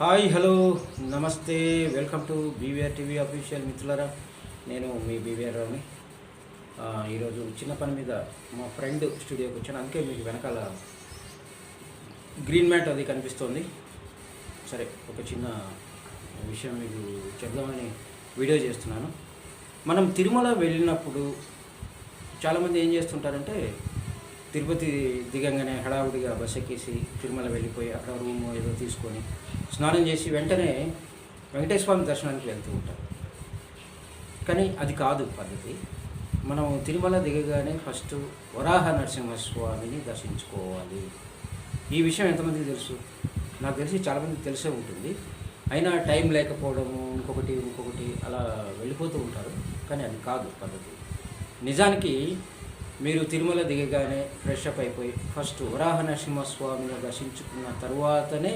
Hi hello నమస్తే welcome to BVR TV official మిత్రులరా. నేను మీ బీవీఆర్ రావుని. ఈరోజు చిన్న పని మీద మా ఫ్రెండ్ స్టూడియోకి వచ్చాను. అందుకే మీకు వెనకాల గ్రీన్ మ్యాట్ అది కనిపిస్తోంది. సరే ఒక చిన్న విషయం మీకు చెప్దామని వీడియో చేస్తున్నాను. మనం తిరుమల వెళ్ళినప్పుడు చాలామంది ఏం చేస్తుంటారంటే తిరుపతి దిగంగానే హడావుడిగా బస్ ఎక్కేసి తిరుమల వెళ్ళిపోయి అక్కడ రూమ్ ఏదో తీసుకొని స్నానం చేసి వెంటనే వెంకటేశ్వర స్వామి దర్శనానికి వెళ్తూ ఉంటారు. కానీ అది కాదు పద్ధతి. మనం తిరుమల దిగగానే ఫస్ట్ వరాహ నరసింహస్వామిని దర్శించుకోవాలి. ఈ విషయం ఎంతమందికి తెలుసు? నాకు తెలిసి చాలామందికి తెలిసే ఉంటుంది. అయినా టైం లేకపోవడము ఇంకొకటి ఇంకొకటి అలా వెళ్ళిపోతూ ఉంటారు. కానీ అది కాదు పద్ధతి. నిజానికి మీరు తిరుమల దిగగానే ఫ్రెష్ అప్ అయిపోయి ఫస్ట్ వరాహ నరసింహస్వామిని దర్శించుకున్న తర్వాతనే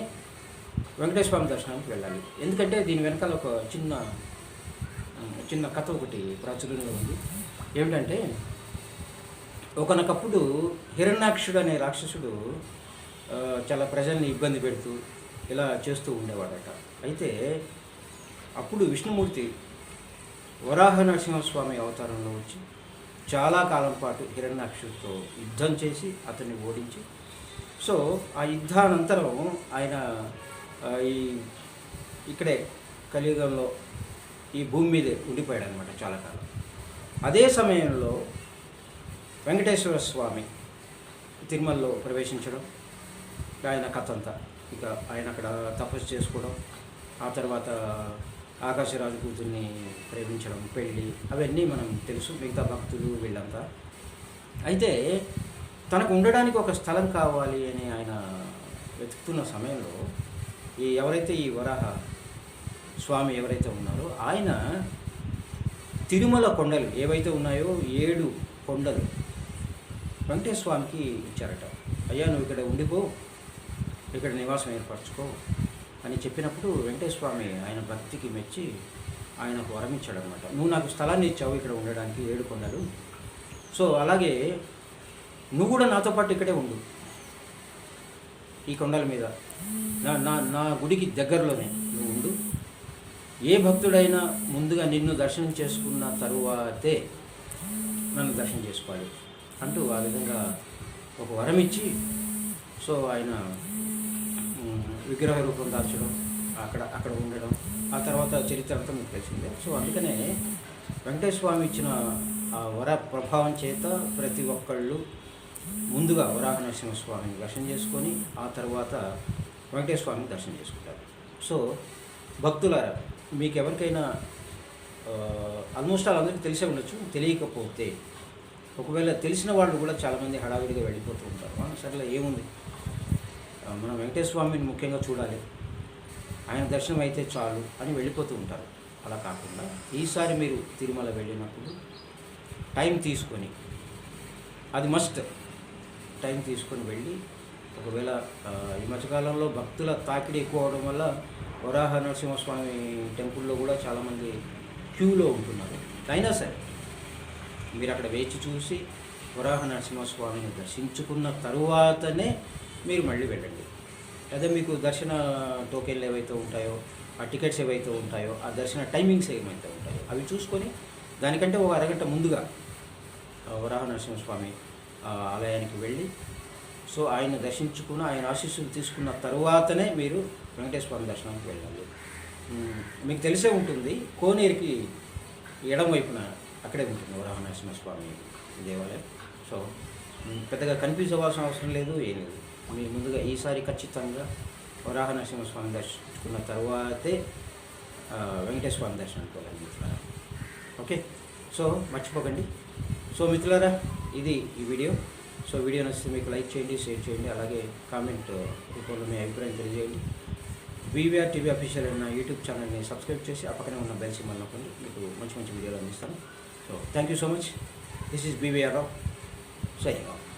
వెంకటేశ్వర స్వామి దర్శనానికి వెళ్ళాలి. ఎందుకంటే దీని వెనకాల ఒక చిన్న చిన్న కథ ఒకటి ప్రాచుర్యంలో ఉంది. ఏమిటంటే ఒకనొకప్పుడు హిరణ్యాక్షుడు అనే రాక్షసుడు చాలా ప్రజల్ని ఇబ్బంది పెడుతూ ఇలా చేస్తూ ఉండేవాడట. అయితే అప్పుడు విష్ణుమూర్తి వరాహ నరసింహస్వామి అవతారంలో వచ్చి చాలా కాలం పాటు హిరణ్యాక్షుడితో యుద్ధం చేసి అతన్ని ఓడించి సో ఆ యుద్ధానంతరం ఆయన ఈ ఇక్కడే కలియుగంలో ఈ భూమి మీదే ఉండిపోయాడు అనమాట చాలా కాలం. అదే సమయంలో వెంకటేశ్వర స్వామి తిరుమలలో ప్రవేశించడం ఆయన కథ అంతా. ఇక ఆయన అక్కడ తపస్సు చేసుకోవడం ఆ తర్వాత ఆకాశరాజు కూతుర్ని ప్రేమించడం పెళ్ళి అవన్నీ మనం తెలుసు మిగతా భక్తులు వీళ్ళంతా. అయితే తనకు ఉండడానికి ఒక స్థలం కావాలి అని ఆయన వెతుకుతున్న సమయంలో ఈ ఎవరైతే ఈ వరాహ స్వామి ఎవరైతే ఉన్నారో ఆయన తిరుమల కొండలు ఏవైతే ఉన్నాయో ఏడు కొండలు వెంకటేశ్వర స్వామికి ఇచ్చారట. అయ్యా నువ్వు ఇక్కడ ఉండిపో ఇక్కడ నివాసం ఏర్పరచుకో అని చెప్పినప్పుడు వెంకటేశ్వర స్వామి ఆయన భక్తికి మెచ్చి ఆయనకు వరం ఇచ్చాడనమాట నువ్వు నాకు స్థలాన్ని ఇచ్చావు ఇక్కడ ఉండడానికి ఏడు కొండలు. సో అలాగే నువ్వు కూడా నాతో పాటు ఇక్కడే ఉండు. ఈ కొండల మీద. నా నా నా గుడికి దగ్గరలోనే నువ్వు ఉండు. ఏ భక్తుడైనా ముందుగా నిన్ను దర్శనం చేసుకున్న తరువాతే నన్ను దర్శనం చేసుకోవాలి అంటూ ఆ విధంగా ఒక వరం ఇచ్చి సో ఆయన విగ్రహ రూపం దాల్చడం అక్కడ అక్కడ ఉండడం ఆ తర్వాత చరిత్ర అంతా మీకు తెలిసిందే. సో అందుకనే వెంకటేశ్వర స్వామి ఇచ్చిన ఆ వర ప్రభావం చేత ప్రతి ఒక్కళ్ళు ముందుగా వరాహ నరసింహస్వామిని దర్శనం చేసుకొని ఆ తర్వాత వెంకటేశ్వర స్వామిని దర్శనం చేసుకుంటారు. సో భక్తులారా మీకు ఎవరికైనా ఆల్మోస్ట్ అందరికీ తెలిసే ఉండొచ్చు తెలియకపోతే ఒకవేళ తెలిసిన వాళ్ళు కూడా చాలామంది హడావిడిగా వెళ్ళిపోతూ ఉంటారు. "ఆ, సరేలే ఏముంది? మనం వెంకటేశ్వర స్వామిని ముఖ్యంగా చూడాలి. ఆయన దర్శనం అయితే చాలు అని వెళ్ళిపోతూ ఉంటారు. అలా కాకుండా ఈసారి మీరు తిరుమల వెళ్ళినప్పుడు టైం తీసుకొని అది మస్ట్ టైం తీసుకొని వెళ్ళి ఒకవేళ ఈ మధ్యకాలంలో భక్తుల తాకిడి ఎక్కువ అవడం వల్ల వరాహ నరసింహస్వామి టెంపుల్లో కూడా చాలామంది క్యూలో ఉంటున్నారు. అయినా సరే మీరు అక్కడ వేచి చూసి వరాహ నరసింహస్వామిని దర్శించుకున్న తరువాతనే మీరు మళ్ళీ వెళ్ళండి. అదే మీకు దర్శన టోకెన్లు ఏవైతే ఉంటాయో ఆ టికెట్స్ ఏవైతే ఉంటాయో ఆ దర్శన టైమింగ్స్ ఏమైతే ఉంటాయో అవి చూసుకొని దానికంటే ఒక అరగంట ముందుగా వరాహ నరసింహస్వామి ఆ ఆలయానికి వెళ్ళి సో ఆయన దర్శించుకున్న ఆయన ఆశీస్సులు తీసుకున్న తరువాతనే మీరు వెంకటేశ్వర దర్శనానికి వెళ్ళాలి. మీకు తెలిసే ఉంటుంది కోనేరుకి ఎడం వైపున అక్కడే ఉంటుంది వరాహ నరసింహస్వామి దేవాలయం. సో పెద్దగా కన్ఫ్యూజ్ అవ్వాల్సిన అవసరం లేదు ఏం లేదు. మీరు ముందుగా ఈసారి ఖచ్చితంగా వరాహ నరసింహస్వామి దర్శించుకున్న తర్వాతే వెంకటేశ్వర స్వామి దర్శనానికి మిత్రులారా ఓకే సో మర్చిపోకండి సో మిత్రులారా ఇది ఈ వీడియో సో వీడియో నచ్చితే మీకు లైక్ చేయండి షేర్ చేయండి అలాగే కామెంట్ రూపంలో మీ అభిప్రాయం తెలియజేయండి వీవీఆర్ టీవీ అఫీషియల్ అన్న యూట్యూబ్ ఛానల్ని సబ్స్క్రైబ్ చేసి ఆ పక్కనే ఉన్న బెల్ సింబల్ నొక్కండి మీకు మంచి మంచి వీడియోలు అందిస్తాను so thank you so much this is BVR Rao signing Rao